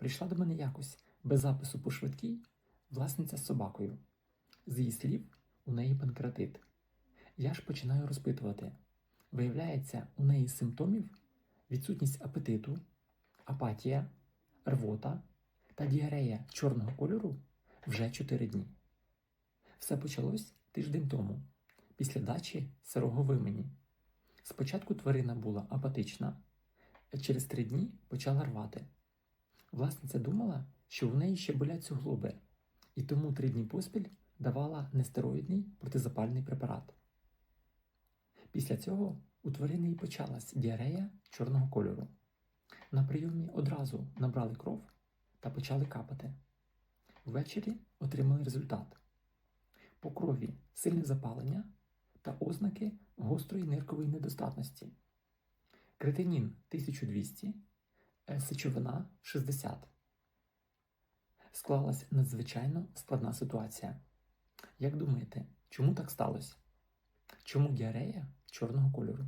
Прийшла до мене якось без запису по швидкій власниця з собакою. З її слів, у неї панкреатит. Я ж починаю розпитувати. Виявляється, у неї симптомів відсутність апетиту, апатія, рвота та діарея чорного кольору вже 4 дні. Все почалось тиждень тому, після дачі сирого вимені. Спочатку тварина була апатична, а через три дні почала рвати. Власниця думала, що в неї ще болять суглоби, і тому три дні поспіль давала нестероїдний протизапальний препарат. Після цього у тварини і почалась діарея чорного кольору. На прийомі одразу набрали кров та почали капати. Ввечері отримали результат. По крові сильне запалення та ознаки гострої ниркової недостатності. Кретинін 1200, е, сечовина 60. Склалась надзвичайно складна ситуація. Як думаєте, чому так сталося? Чому діарея чорного кольору?